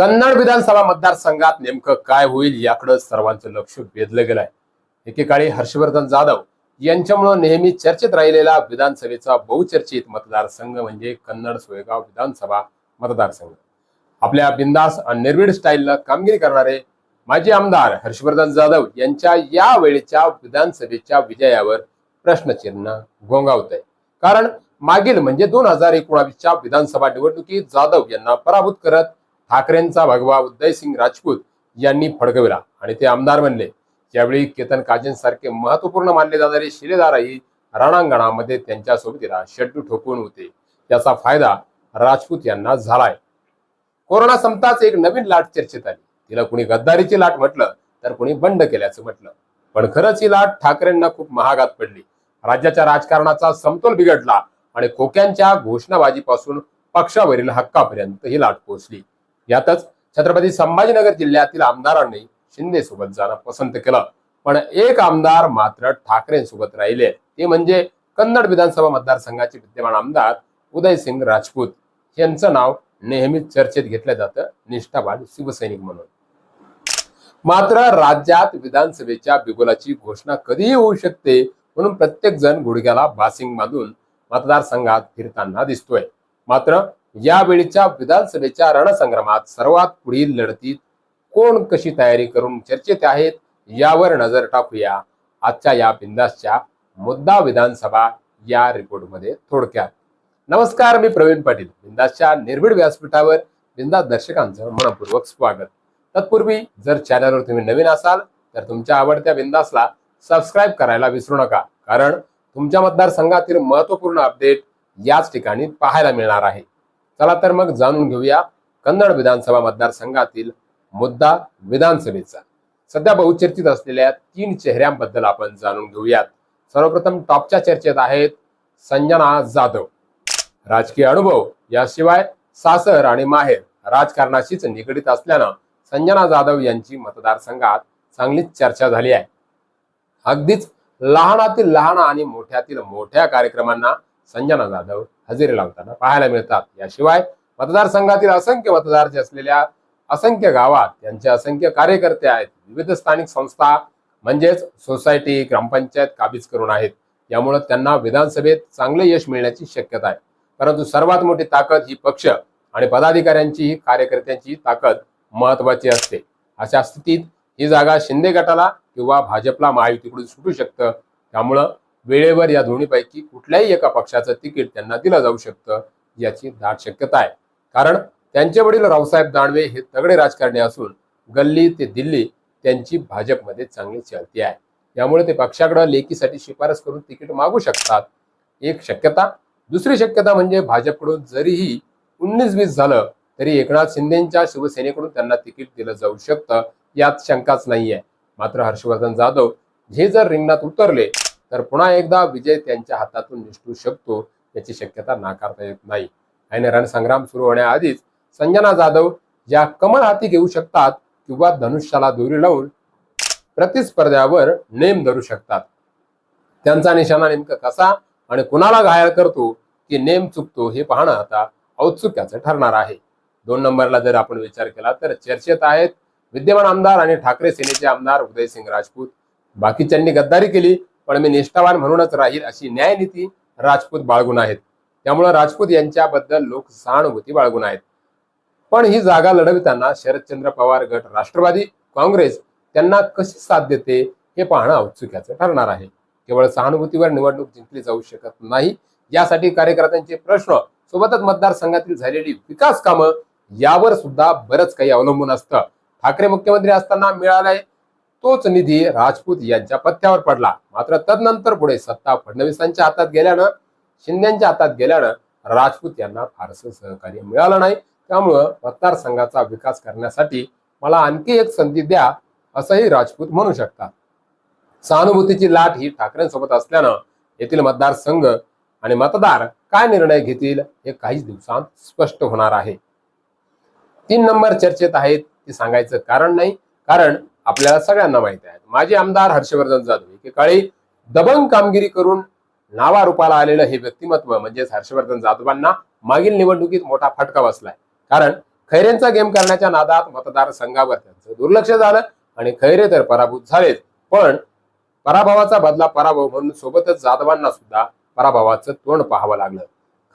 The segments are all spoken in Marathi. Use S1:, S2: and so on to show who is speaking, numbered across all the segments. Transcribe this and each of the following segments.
S1: कन्नड विधानसभा मतदारसंघात नेमकं काय होईल याकडे सर्वांचं लक्ष वेधलं गेलंय. एकेकाळी हर्षवर्धन जाधव यांच्यामुळं नेहमी चर्चेत राहिलेला विधानसभेचा बहुचर्चित मतदारसंघ म्हणजे कन्नड सोयगाव विधानसभा मतदारसंघ. आपल्या बिंदास आणि निर्भीड स्टाईलला कामगिरी करणारे माजी आमदार हर्षवर्धन जाधव यांच्या या वेळेच्या विधानसभेच्या विजयावर प्रश्नचिन्ह घोंगावत आहे कारण मागील म्हणजे दोन हजार एकोणावीसच्या विधानसभा निवडणुकीत जाधव यांना पराभूत करत ठाकरेंचा भगवा उदयसिंग राजपूत यांनी फडकविला. आणि ते आमदार बनले. यावेळी केतन काजेंसारखे महत्त्वपूर्ण मानले जाणारे शिलेदारही रणांगणामध्ये त्यांच्या सोबतीला शड्डू ठोकून होते. याचा फायदा राजपूत यांना झालाय. कोरोना संपताच एक नवीन लाट चर्चेत आली. तिला कुणी गद्दारीची लाट म्हटलं तर कुणी बंड केल्याचं म्हटलं. पण खरंच ही लाट ठाकरेंना खूप महागात पडली. राज्याच्या राजकारणाचा समतोल बिघडला आणि खोक्यांच्या घोषणाबाजीपासून पक्षावरील हक्कापर्यंत ही लाट पोहोचली. यातच छत्रपती संभाजीनगर जिल्ह्यातील आमदारांनी शिंदे सोबत जाणं पसंत केलं. पण एक आमदार मात्र ठाकरेंसोबत राहिले. ते म्हणजे कन्नड विधानसभा मतदारसंघाचे विद्यमान आमदार उदयसिंग राजपूत. यांचं नाव नेहमीच चर्चेत घेतलं जातं. निष्ठावान शिवसैनिक म्हणून. मात्र राज्यात विधानसभेच्या बिगुलाची घोषणा कधीही होऊ शकते म्हणून प्रत्येक जण गुडघ्याला बासिंग बांधून मतदारसंघात फिरताना दिसतोय. मात्र यावेळीच्या विधानसभेच्या रणसंग्रामात सर्वात पुढील लढतीत कोण कशी तयारी करून चर्चेत आहेत यावर नजर टाकूया. आजच्या या बिंदासच्या मुद्दा विधानसभा या रिपोर्टमध्ये थोडक्यात. नमस्कार मी प्रवीण पाटील. बिंदासच्या निर्भीड व्यासपीठावर बिंदास दर्शकांचं मनपूर्वक स्वागत. तत्पूर्वी जर चॅनलवर तुम्ही नवीन असाल तर तुमच्या आवडत्या बिंदासला सबस्क्राईब करायला विसरू नका कारण तुमच्या मतदारसंघातील महत्त्वपूर्ण अपडेट याच ठिकाणी पाहायला मिळणार आहे. चला तर मग जाणून घेऊया कन्नड विधानसभा मतदारसंघातील मुद्दा विधानसभेचा. सध्या बहुचर्चित असलेल्या तीन चेहऱ्यांबद्दल आपण जाणून घेऊयात. सर्वप्रथम टॉपच्या चर्चेत आहेत संजना जाधव. राजकीय अनुभव याशिवाय सासर आणि माहेर राजकारणाशीच निगडीत असल्यानं संजना जाधव यांची मतदारसंघात चांगलीच चर्चा झाली आहे. अगदीच लहानातील लहान आणि मोठ्यातील मोठ्या कार्यक्रमांना संजना जाधव हजेरी लावताना पाहायला मिळतात. याशिवाय मतदारसंघातील असंख्य मतदार असलेल्या असंख्य गावात त्यांचे असंख्य कार्यकर्ते आहेत. विविध स्थानिक संस्था म्हणजेच सोसायटी ग्रामपंचायत काबीज करून आहेत. यामुळे त्यांना विधानसभेत चांगले यश मिळण्याची शक्यता आहे. परंतु सर्वात मोठी ताकद ही पक्ष आणि पदाधिकाऱ्यांची ही कार्यकर्त्यांची ताकद महत्वाची असते. अशा स्थितीत ही जागा शिंदे गटाला किंवा भाजपला महायुतीकडून सुटू शकतं. त्यामुळं वेळेवर या दोन्हीपैकी कुठल्याही एका पक्षाचं तिकीट त्यांना दिलं जाऊ शकतं याची दाट शक्यता आहे. कारण त्यांचे वडील रावसाहेब दानवे हे तगडे राजकारणी असून गल्ली ते दिल्ली त्यांची भाजपमध्ये चांगली चलती आहे. त्यामुळे ते पक्षाकडे लेखीसाठी शिफारस करून तिकीट मागू शकतात. एक शक्यता. दुसरी शक्यता म्हणजे भाजपकडून जरीही उन्नीस वीस झालं तरी एकनाथ शिंदेच्या शिवसेनेकडून त्यांना तिकीट दिलं जाऊ शकतं यात शंकाच नाहीये. मात्र हर्षवर्धन जाधव हे जर रिंगणात उतरले तर पुन्हा एकदा विजय त्यांच्या हातातून निष्ठू शकतो याची शक्यता नाकारता येत नाही. आणि रणसंग्राम सुरू होण्याआधीच संजना जाधव या कमल हाती घेऊ शकतात किंवा धनुष्याला दोरी लावून प्रतिस्पर्ध्यावर नेम धरू शकतात. त्यांचा निशाणा नेमका कसा आणि कुणाला घायल करतो की नेम चुकतो हे पाहणं आता औत्सुक्याचं ठरणार आहे. दोन नंबरला जर आपण विचार केला तर चर्चेत आहेत विद्यमान आमदार आणि ठाकरे सेनेचे आमदार उदयसिंग राजपूत. बाकीच्यांनी गद्दारी केली पण मी निष्ठावान म्हणूनच राहील अशी न्यायनीती राजपूत बाळगून आहेत. त्यामुळे राजपूत यांच्याबद्दल लोक सहानुभूती बाळगून आहेत. पण ही जागा लढविताना शरदचंद्र पवार गट राष्ट्रवादी काँग्रेस त्यांना कशी साथ देते हे पाहणं औत्सुक्याचं ठरणार आहे. केवळ सहानुभूतीवर निवडणूक जिंकली जाऊ शकत नाही यासाठी कार्यकर्त्यांचे प्रश्न सोबतच मतदारसंघातील झालेली विकास कामं यावर सुद्धा बरंच काही अवलंबून असतं. ठाकरे मुख्यमंत्री असताना मिळालंय तोच निधी राजपूत यांच्या पथ्यावर पडला. मात्र तदनंतर पुढे सत्ता फडणवीसांच्या हातात गेल्यानं शिंदेच्या हातात गेल्यानं राजपूत यांना फारसं सहकार्य मिळालं नाही. त्यामुळं मतदारसंघाचा विकास करण्यासाठी मला आणखी एक संधी द्या असंही राजपूत म्हणू शकतात. सहानुभूतीची लाट ही ठाकरेंसोबत असल्यानं येथील मतदारसंघ आणि मतदार काय निर्णय घेतील हे काहीच दिवसांत स्पष्ट होणार आहे. तीन नंबर चर्चेत आहेत ते सांगायचं कारण नाही. कारण आपल्याला सगळ्यांना माहिती आहे. माजी आमदार हर्षवर्धन जाधव एकेकाळी दबंग कामगिरी करून नावारूपाला आलेलं हे व्यक्तिमत्व म्हणजेच हर्षवर्धन जाधवांना मागील निवडणुकीत मोठा फटका बसलाय. कारण खैरेंचा गेम करण्याच्या नादात मतदारसंघावर त्यांचं दुर्लक्ष झालं आणि खैरे तर पराभूत झालेत. पण पराभवाचा बदला पराभव म्हणून सोबतच जाधवांना सुद्धा पराभवाचं तोंड पाहावं लागलं.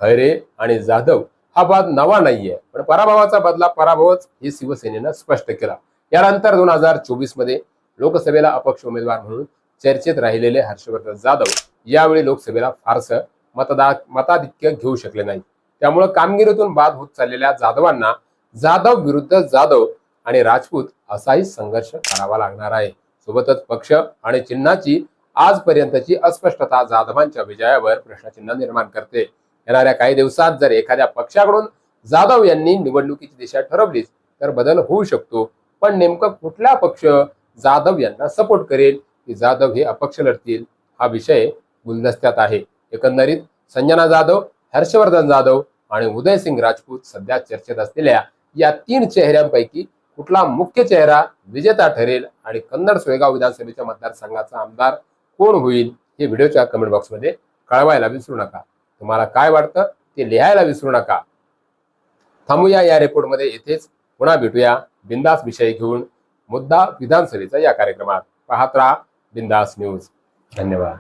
S1: खैरे आणि जाधव हा वाद नवा नाहीये. पण पराभवाचा बदला पराभवच हे शिवसेनेनं स्पष्ट केला. यानंतर दोन हजार चोवीसमध्ये लोकसभेला अपक्ष उमेदवार म्हणून चर्चेत राहिलेले हर्षवर्धन जाधव यावेळी लोकसभेला फारसं मतदार मताधिक्य घेऊ शकले नाही त्यामुळे कामगिरीतून बाद होत चाललेल्या जाधवांना जाधव विरुद्ध जाधव आणि राजपूत असाही संघर्ष करावा लागणार आहे. सोबतच पक्ष आणि चिन्हाची आजपर्यंतची अस्पष्टता जाधवांच्या विजयावर प्रश्नचिन्ह निर्माण करते. येणाऱ्या काही दिवसात जर एखाद्या पक्षाकडून जाधव यांनी निवडणुकीची दिशा ठरवलीच तर बदल होऊ शकतो. पण नेमकं कुठला पक्ष जाधव यांना सपोर्ट करेल की जाधव हे अपक्ष लढतील हा विषय गुलदस्त्यात आहे. एकंदरीत संजना जाधव हर्षवर्धन जाधव आणि उदयसिंग राजपूत सध्या चर्चेत असलेल्या या तीन चेहऱ्यांपैकी कुठला मुख्य चेहरा विजेता ठरेल आणि कन्नड सोयगाव विधानसभेच्या मतदारसंघाचा आमदार कोण होईल हे व्हिडिओच्या कमेंट बॉक्समध्ये कळवायला विसरू नका. तुम्हाला काय वाटतं ते लिहायला विसरू नका. थांबूया या रिपोर्टमध्ये येथेच पुन्हा भेटूया बिंदास विषय घेऊन मुद्दा विधानसभेचा या कार्यक्रमात. पाहत राहा बिंदास न्यूज. धन्यवाद.